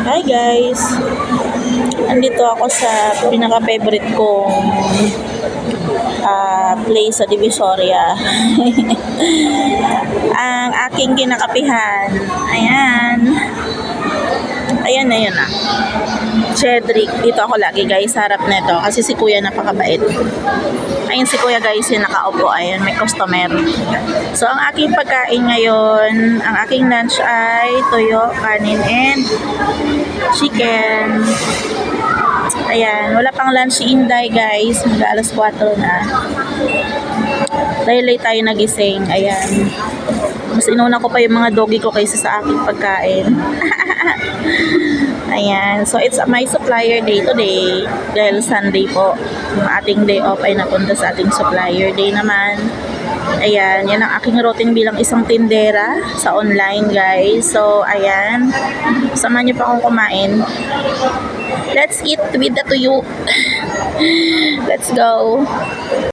Hi guys! Andito ako sa pinaka-favorite kong ah, place sa Divisoria. Ang aking kinakapihan. Ayan. Ayan na yun ah. Cedric. Dito ako lagi guys. Harap nito. Kasi si kuya napakabait. Ayun si kuya guys yung nakaupo. Ayun may customer. So ang aking pagkain ngayon, ang aking lunch ay toyo, kanin and chicken. Ayan, wala pang lunch si Inday guys. Mag alas 4 na. Dahil late tayo nagising. Ayan. Mas inuna ko pa yung mga doggy ko kaysa sa aking pagkain. Ayan. So, it's my supplier day today. Dahil Sunday po. Yung ating day off ay napunta sa ating supplier day naman. Ayan. Yan ang aking routine bilang isang tindera sa online, guys. So, ayan. Samahan niyo pa akong kumain. Let's eat with the tuyo. Let's go.